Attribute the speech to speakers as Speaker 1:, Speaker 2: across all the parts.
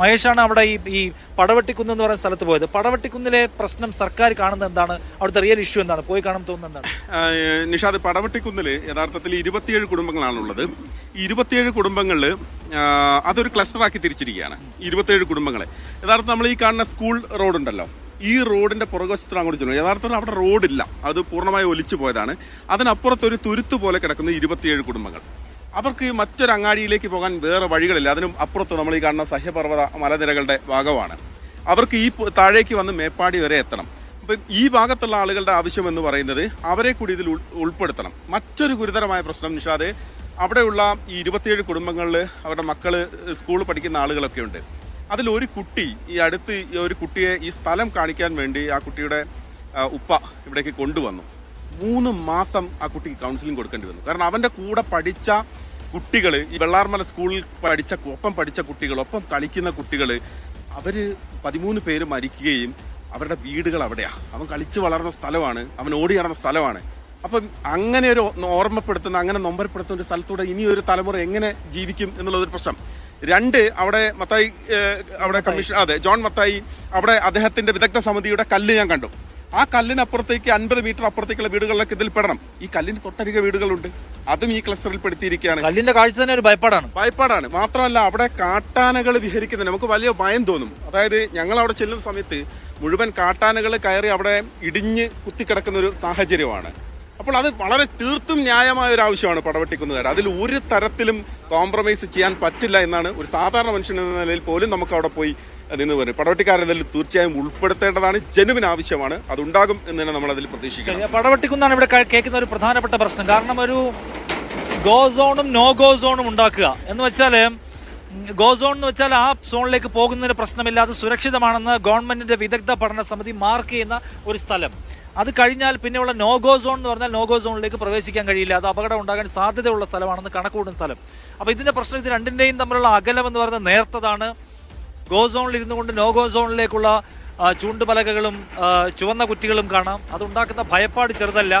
Speaker 1: മഹേഷാണ് അവിടെ ഈ ഈ പടവട്ടിക്കുന്ന് എന്ന് പറയുന്ന സ്ഥലത്ത് പോയത്. പടവട്ടിക്കുന്നിലെ പ്രശ്നം സർക്കാർ കാണുന്നത് എന്താണ്? അവിടുത്തെ റിയൽ ഇഷ്യൂ എന്താണ്? പോയി കാണാൻ തോന്നുന്നത് എന്താണ്?
Speaker 2: നിഷാദ് പടവട്ടിക്കുന്നിൽ യഥാർത്ഥത്തിൽ ഇരുപത്തിയേഴ് കുടുംബങ്ങളാണുള്ളത്. ഇരുപത്തിയേഴ് കുടുംബങ്ങളിൽ അതൊരു ക്ലസ്റ്ററാക്കി തിരിച്ചിരിക്കുകയാണ്. ഇരുപത്തിയേഴ് കുടുംബങ്ങളെ. യഥാർത്ഥം നമ്മൾ ഈ കാണുന്ന സ്കൂൾ റോഡുണ്ടല്ലോ ഈ റോഡിന്റെ പുറകുവശത്ത് അങ്ങോട്ട് ചെല്ലും യഥാർത്ഥത്തിൽ അവിടെ റോഡില്ല അത് പൂർണമായി ഒലിച്ചു പോയതാണ്. അതിനപ്പുറത്ത് ഒരു തുരുത്ത് പോലെ കിടക്കുന്ന ഇരുപത്തിയേഴ് കുടുംബങ്ങൾ. അവർക്ക് ഈ മറ്റൊരു അങ്ങാടിയിലേക്ക് പോകാൻ വേറെ വഴികളില്ല. അതിനും അപ്പുറത്ത് നമ്മൾ ഈ കാണുന്ന സഹ്യപർവത മലനിരകളുടെ ഭാഗമാണ്. അവർക്ക് ഈ താഴേക്ക് വന്ന് മേപ്പാടി വരെ എത്തണം. അപ്പൊ ഈ ഭാഗത്തുള്ള ആളുകളുടെ ആവശ്യം എന്ന് പറയുന്നത് അവരെ കൂടി ഇതിൽ ഉൾപ്പെടുത്തണം. മറ്റൊരു ഗുരുതരമായ പ്രശ്നം നിഷാദ് അവിടെയുള്ള ഈ ഇരുപത്തിയേഴ് കുടുംബങ്ങളിൽ അവരുടെ മക്കൾ സ്കൂളിൽ പഠിക്കുന്ന ആളുകളൊക്കെ ഉണ്ട്. അതിൽ ഒരു കുട്ടി ഈ അടുത്ത് ഒരു കുട്ടിയെ ഈ സ്ഥലം കാണിക്കാൻ വേണ്ടി ആ കുട്ടിയുടെ ഉപ്പ ഇവിടേക്ക് കൊണ്ടുവന്നു. മൂന്ന് മാസം ആ കുട്ടിക്ക് കൗൺസിലിംഗ് കൊടുക്കേണ്ടി വന്നു. കാരണം അവന്റെ കൂടെ പഠിച്ച കുട്ടികൾ ഈ വെള്ളാർമല സ്കൂളിൽ പഠിച്ച ഒപ്പം പഠിച്ച കുട്ടികൾ ഒപ്പം കളിക്കുന്ന കുട്ടികൾ അവർ പതിമൂന്ന് പേര് മരിക്കുകയും അവരുടെ വീടുകൾ അവിടെയാണ് അവൻ കളിച്ച് വളർന്ന സ്ഥലമാണ് അവൻ ഓടി നടന്ന സ്ഥലമാണ്. അപ്പം അങ്ങനെ ഒരു ഓർമ്മപ്പെടുത്തുന്ന അങ്ങനെ നൊമ്പരപ്പെടുത്തുന്ന ഒരു സ്ഥലത്തൂടെ ഇനി ഒരു തലമുറ എങ്ങനെ ജീവിക്കും എന്നുള്ളതൊരു പ്രശ്നം. രണ്ട് അവിടെ മത്തായി അവിടെ കമ്മീഷൻ അതെ ജോൺ മത്തായി അവിടെ അദ്ദേഹത്തിന്റെ വിദഗ്ധ സമിതിയുടെ കല്ല് ഞാൻ കണ്ടു. ആ കല്ലിനപ്പുറത്തേക്ക് അൻപത് മീറ്റർ അപ്പുറത്തേക്കുള്ള വീടുകളിലൊക്കെ ഇതിൽ പെടണം. ഈ കല്ലിന് തൊട്ടരിക വീടുകളുണ്ട്. അതും ഈ ക്ലസ്റ്ററിൽ പെടുത്തിയിരിക്കുകയാണ്
Speaker 1: കല്ലിന്റെ കാഴ്ച തന്നെ ഒരു ഭയപ്പാടാണ്.
Speaker 2: ഭയപ്പാടാണ്. മാത്രമല്ല അവിടെ കാട്ടാനകൾ വിഹരിക്കുന്നത് നമുക്ക് വലിയ ഭയം തോന്നും. അതായത് ഞങ്ങൾ അവിടെ ചെല്ലുന്ന സമയത്ത് മുഴുവൻ കാട്ടാനകൾ കയറി അവിടെ ഇടിഞ്ഞ് കുത്തിക്കിടക്കുന്ന ഒരു സാഹചര്യമാണ്. അപ്പോൾ അത് വളരെ തീർത്തും ന്യായമായ ഒരു ആവശ്യമാണ് പടവട്ടിക്കുന്നവർ അതിൽ ഒരു തരത്തിലും കോംപ്രമൈസ് ചെയ്യാൻ പറ്റില്ല എന്നാണ് ഒരു സാധാരണ മനുഷ്യൻ എന്ന നിലയിൽ പോലും നമുക്ക് അവിടെ പോയി നിന്ന് വരും പടവട്ടിക്കാരെ അതിൽ തീർച്ചയായും ഉൾപ്പെടുത്തേണ്ടതാണ് ജനുവിന് ആവശ്യമാണ് അതുണ്ടാകും എന്ന് തന്നെ നമ്മൾ അതിൽ പ്രതീക്ഷിക്കണം
Speaker 1: പടവട്ടിക്കുന്നാണ് ഇവിടെ കേൾക്കുന്ന ഒരു പ്രധാനപ്പെട്ട പ്രശ്നം. കാരണം ഒരു ഗോ സോണും നോ ഗോ സോണും ഉണ്ടാക്കുക. എന്ന് വെച്ചാൽ ഗോ സോൺ എന്ന് വെച്ചാൽ ആ സോണിലേക്ക് പോകുന്നതിന് പ്രശ്നമില്ലാതെ സുരക്ഷിതമാണെന്ന് ഗവൺമെന്റിന്റെ വിദഗ്ധ പഠന സമിതി മാർക്ക് ചെയ്യുന്ന ഒരു സ്ഥലം. അത് കഴിഞ്ഞാൽ പിന്നെയുള്ള നോ ഗോ സോൺ എന്ന് പറഞ്ഞാൽ നോ ഗോ സോണിലേക്ക് പ്രവേശിക്കാൻ കഴിയില്ല. അത് അപകടം ഉണ്ടാകാൻ സാധ്യതയുള്ള സ്ഥലമാണെന്ന് കണക്കൂടുന്ന സ്ഥലം. അപ്പോൾ ഇതിന്റെ പ്രശ്നം ഇത് രണ്ടിന്റെയും തമ്മിലുള്ള അകലം എന്ന് പറയുന്നത് നേർത്തതാണ്. ഗോ സോണിൽ ഇരുന്നു കൊണ്ട് നോ ഗോ സോണിലേക്കുള്ള ചൂണ്ടുപലകകളും ചുവന്ന കുറ്റികളും കാണാം. അതുണ്ടാക്കുന്ന ഭയപ്പാട് ചെറുതല്ല.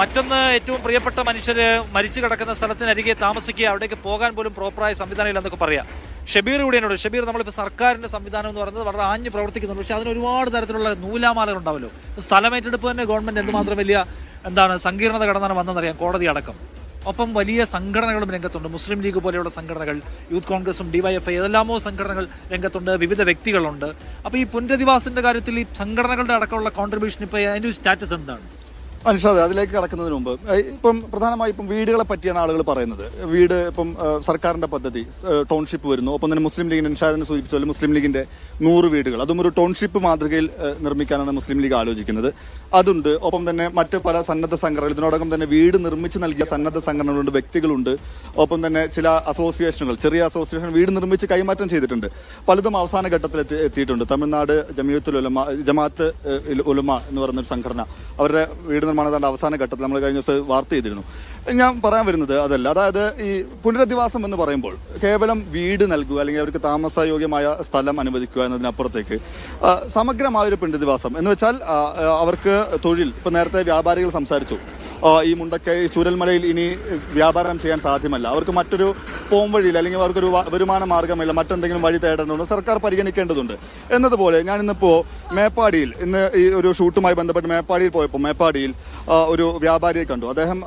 Speaker 1: മറ്റൊന്ന് ഏറ്റവും പ്രിയപ്പെട്ട മനുഷ്യർ മരിച്ചു കിടക്കുന്ന സ്ഥലത്തിനരികെ താമസിക്കുക അവിടേക്ക് പോകാൻ പോലും പ്രോപ്പറായ സംവിധാനം ഇല്ലെന്നൊക്കെ പറയാം. ഷബീർ കൂടി എന്നോട് ഷബീർ നമ്മളിപ്പോൾ സർക്കാരിന്റെ സംവിധാനം എന്ന് പറയുന്നത് വളരെ ആഞ്ഞു പ്രവർത്തിക്കുന്നുണ്ട്. പക്ഷേ അതിന് ഒരുപാട് തരത്തിലുള്ള നൂലാമാലകൾ ഉണ്ടാവല്ലോ. സ്ഥലം ഏറ്റെടുപ്പ് തന്നെ ഗവൺമെന്റ് എന്തുമാത്രം വലിയ എന്താണ് സങ്കീർണത കടന്നാണ് വന്നതെന്നറിയാം കോടതി അടക്കം. ഒപ്പം വലിയ സംഘടനകളും രംഗത്തുണ്ട്. മുസ്ലിം ലീഗ് പോലെയുള്ള സംഘടനകൾ യൂത്ത് കോൺഗ്രസും ഡിവൈഎഫ്ഐ ഏതെല്ലാമോ സംഘടനകൾ രംഗത്തുണ്ട്. വിവിധ വ്യക്തികളുണ്ട്. അപ്പോൾ ഈ പുനരധിവാസിന്റെ കാര്യത്തിൽ ഈ സംഘടനകളുടെ അടക്കമുള്ള കോൺട്രിബ്യൂഷൻ ഇപ്പോൾ അതിന്റെ സ്റ്റാറ്റസ് എന്താണ്?
Speaker 3: അനുഷാദ് അതിലേക്ക് കടക്കുന്നതിന് മുമ്പ് ഇപ്പം പ്രധാനമായും ഇപ്പം വീടുകളെ പറ്റിയാണ് ആളുകൾ പറയുന്നത്. വീട് ഇപ്പം സർക്കാരിന്റെ പദ്ധതി ടൗൺഷിപ്പ് വരുന്നു. ഒപ്പം തന്നെ മുസ്ലിം ലീഗിന്റെ നിഷാദിനെ സൂചിപ്പിച്ച പോലെ മുസ്ലിം ലീഗിന്റെ നൂറ് വീടുകൾ. അതും ഒരു ടൗൺഷിപ്പ് മാതൃകയിൽ നിർമ്മിക്കാനാണ് മുസ്ലിം ലീഗ് ആലോചിക്കുന്നത്. അതുണ്ട്. ഒപ്പം തന്നെ മറ്റ് പല സന്നദ്ധ സംഘടനകൾ ഇതിനോടകം തന്നെ വീട് നിർമ്മിച്ച് നൽകിയ സന്നദ്ധ സംഘടനകളുണ്ട് വ്യക്തികളുണ്ട്. ഒപ്പം തന്നെ ചില അസോസിയേഷനുകൾ ചെറിയ അസോസിയേഷൻ വീട് നിർമ്മിച്ച് കൈമാറ്റം ചെയ്തിട്ടുണ്ട്. പലതും അവസാന ഘട്ടത്തിൽ എത്തി എത്തിയിട്ടുണ്ട്. തമിഴ്നാട് ജമിയത്തുൽ ഉലമ ജമാഅത്ത് ഉലമ എന്ന് പറയുന്ന ഒരു സംഘടന അവരുടെ വീട് നിർമ്മാണത്തിന്റെ അവസാന ഘട്ടത്തിൽ നമ്മൾ കഴിഞ്ഞ ദിവസം വാർത്ത ചെയ്തിരുന്നു. ഞാൻ പറയാൻ വരുന്നത് അതല്ല. അതായത് ഈ പുനരധിവാസം എന്ന് പറയുമ്പോൾ കേവലം വീട് നൽകുക അല്ലെങ്കിൽ അവർക്ക് താമസയോഗ്യമായ സ്ഥലം അനുവദിക്കുക എന്നതിനപ്പുറത്തേക്ക് സമഗ്രമായ ഒരു പുനരധിവാസം എന്ന് വെച്ചാൽ അവർക്ക് തൊഴിൽ ഇപ്പം നേരത്തെ വ്യാപാരികൾ സംസാരിച്ചു. ഈ മുണ്ടക്കൈ ചൂരൽമലയിൽ ഇനി വ്യാപാരം ചെയ്യാൻ സാധ്യമല്ല. അവർക്ക് മറ്റൊരു പോം വഴിയിൽ അല്ലെങ്കിൽ അവർക്കൊരു വരുമാന മാർഗമില്ല മറ്റെന്തെങ്കിലും വഴി തേടേണ്ടതുണ്ട് സർക്കാർ പരിഗണിക്കേണ്ടതുണ്ട്. എന്നതുപോലെ ഞാൻ ഇന്നിപ്പോ മേപ്പാടിയിൽ ഇന്ന് ഈ ഒരു ഷൂട്ടുമായി ബന്ധപ്പെട്ട് മേപ്പാടിയിൽ പോയപ്പോൾ മേപ്പാടിയിൽ ഒരു വ്യാപാരിയെ കണ്ടു. അദ്ദേഹം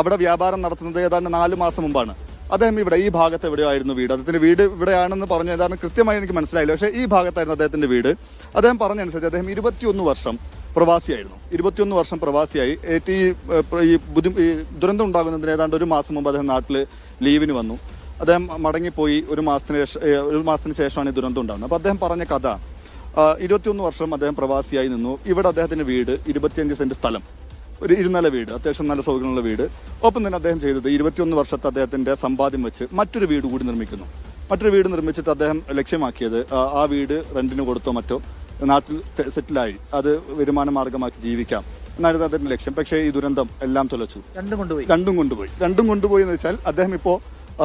Speaker 3: അവിടെ വ്യാപാരം നടത്തുന്നത് ഏതാണ്ട് നാല് മാസം മുമ്പാണ്. അദ്ദേഹം ഇവിടെ ഈ ഭാഗത്ത് എവിടെയായിരുന്നു വീട്? അദ്ദേഹത്തിന്റെ വീട് ഇവിടെയാണെന്ന് പറഞ്ഞു ഏതാണ്ട് കൃത്യമായി എനിക്ക് മനസ്സിലായില്ല. പക്ഷേ ഈ ഭാഗത്തായിരുന്നു അദ്ദേഹത്തിന്റെ വീട്. അദ്ദേഹം പറഞ്ഞനുസരിച്ച് അദ്ദേഹം ഇരുപത്തിയൊന്ന് വർഷം പ്രവാസിയായിരുന്നു. ഇരുപത്തിയൊന്ന് വർഷം പ്രവാസിയായി. ഈ ബുദ്ധി ദുരന്തം ഉണ്ടാകുന്നതിന് ഏതാണ്ട് ഒരു മാസം മുമ്പ് അദ്ദേഹം നാട്ടിൽ ലീവിന് വന്നു. അദ്ദേഹം മടങ്ങിപ്പോയി ഒരു മാസത്തിന് ഒരു മാസത്തിന് ശേഷമാണ് ഈ ദുരന്തം ഉണ്ടാകുന്നത്. അപ്പോൾ അദ്ദേഹം പറഞ്ഞ കഥ ഇരുപത്തിയൊന്ന് വർഷം അദ്ദേഹം പ്രവാസിയായി നിന്നു. ഇവിടെ അദ്ദേഹത്തിന്റെ വീട് ഇരുപത്തിയഞ്ച് സെന്റ് സ്ഥലം. ഒരു ഇരുനില വീട് അത്യാവശ്യം നല്ല സൗകര്യമുള്ള വീട്. ഒപ്പം തന്നെ അദ്ദേഹം ചെയ്തത് ഇരുപത്തിയൊന്ന് വർഷത്തെ അദ്ദേഹത്തിന്റെ സമ്പാദ്യം വെച്ച് മറ്റൊരു വീട് കൂടി നിർമ്മിക്കുന്നു. മറ്റൊരു വീട് നിർമ്മിച്ചിട്ട് അദ്ദേഹം ലക്ഷ്യമാക്കിയത് ആ വീട് റെന്റിന് കൊടുത്തോ മറ്റോ നാട്ടിൽ സ്റ്റെ- സെറ്റിലായി. അത് വരുമാന മാർഗമാക്കി ജീവിക്കാം. എന്നായിരുന്നു അതിന്റെ ലക്ഷ്യം. പക്ഷേ ഈ ദുരന്തം എല്ലാം തുലച്ചു.
Speaker 1: രണ്ടും കൊണ്ടുപോയി.
Speaker 3: രണ്ടും കൊണ്ടുപോയി. രണ്ടും കൊണ്ടുപോയി എന്ന് വെച്ചാൽ അദ്ദേഹം ഇപ്പോ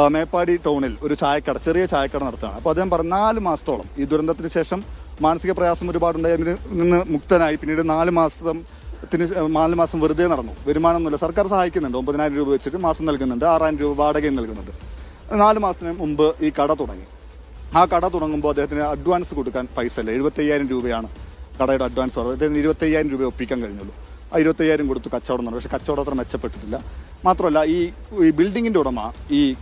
Speaker 3: മേപ്പാടി ടൗണിൽ ഒരു ചായക്കട ചെറിയ ചായക്കട നടത്തുകയാണ്. അപ്പോൾ അദ്ദേഹം പറഞ്ഞ നാല് മാസത്തോളം ഈ ദുരന്തത്തിന് ശേഷം മാനസിക പ്രയാസം ഒരുപാടുണ്ടായി അതിൽ നിന്ന് മുക്തനായി. പിന്നീട് നാല് മാസം ത്തിന് നാല് മാസം വെറുതെ നടന്നു. വരുമാനമൊന്നുമില്ല സർക്കാർ സഹായിക്കുന്നുണ്ട്. ഒമ്പതിനായിരം രൂപ വെച്ചിട്ട് മാസം നൽകുന്നുണ്ട്. ആറായിരം രൂപ വാടകയും നൽകുന്നുണ്ട്. നാല് മാസത്തിന് മുമ്പ് ഈ കട തുടങ്ങി. ആ കട തുടങ്ങുമ്പോൾ അദ്ദേഹത്തിന് അഡ്വാൻസ് കൊടുക്കാൻ പൈസ അല്ല എഴുപത്തയ്യായിരം രൂപയാണ് കടയുടെ അഡ്വാൻസ് പറഞ്ഞത്. അദ്ദേഹത്തിന് ഇരുപത്തയ്യായിരം രൂപ ഒപ്പിക്കാൻ കഴിഞ്ഞുള്ളൂ. ആ ഇരുപത്തയ്യായിരം കൊടുത്ത് കച്ചവടം നടന്നു. പക്ഷെ കച്ചവടം അത്ര മെച്ചപ്പെട്ടിട്ടില്ല. മാത്രമല്ല ഈ ഈ ബിൽഡിങ്ങിന്റെ ഉടമ ഈ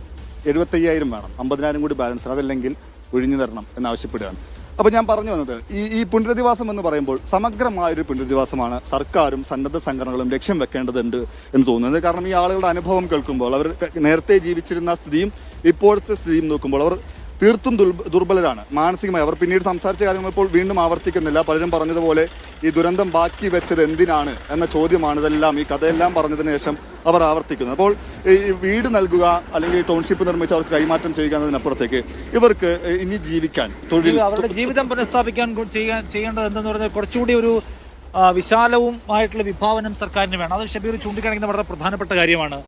Speaker 3: എഴുപത്തയ്യായിരം വേണം. അമ്പതിനായിരം കൂടി ബാലൻസ് അതല്ലെങ്കിൽ ഒഴിഞ്ഞു തരണം എന്നാവശ്യപ്പെടുകയാണ്. അപ്പോൾ ഞാൻ പറഞ്ഞു വന്നത് ഈ ഈ പുനരധിവാസം എന്ന് പറയുമ്പോൾ സമഗ്രമായൊരു പുനരധിവാസമാണ് സർക്കാരും സന്നദ്ധ സംഘടനകളും ലക്ഷ്യം വെക്കേണ്ടതുണ്ട് എന്ന് തോന്നുന്നത്. കാരണം ഈ ആളുകളുടെ അനുഭവം കേൾക്കുമ്പോൾ അവർ നേരത്തെ ജീവിച്ചിരുന്ന സ്ഥിതിയും ഇപ്പോഴത്തെ സ്ഥിതിയും നോക്കുമ്പോൾ അവർ തീർത്തും ദുർബ- ദുർബലരാണ്. മാനസികമായി അവർ പിന്നീട് സംസാരിച്ച കാര്യങ്ങൾ ഇപ്പോൾ വീണ്ടും ആവർത്തിക്കുന്നില്ല. പലരും പറഞ്ഞതുപോലെ ഈ ദുരന്തം ബാക്കി വെച്ചത് എന്തിനാണ് എന്ന ചോദ്യമാണ് ഇതെല്ലാം ഈ കഥയെല്ലാം പറഞ്ഞതിന് ശേഷം അവർ ആവർത്തിക്കുന്നത്. അപ്പോൾ ഈ വീട് നൽകുക അല്ലെങ്കിൽ ടൗൺഷിപ്പ് നിർമ്മിച്ച് അവർക്ക് കൈമാറ്റം ചെയ്യുക എന്നതിനപ്പുറത്തേക്ക് ഇവർക്ക് ഇനി ജീവിക്കാൻ തൊഴിൽ
Speaker 1: അവരുടെ ജീവിതം പുനഃസ്ഥാപിക്കാൻ ചെയ്യേണ്ടത് എന്തെന്ന് പറഞ്ഞാൽ കുറച്ചുകൂടി ഒരു വിശാലവും ആയിട്ടുള്ള വിഭാവനം സർക്കാരിന് വേണം. അത് ഷബീർ ചൂണ്ടിക്കാണിക്കുന്ന വളരെ പ്രധാനപ്പെട്ട കാര്യമാണ്.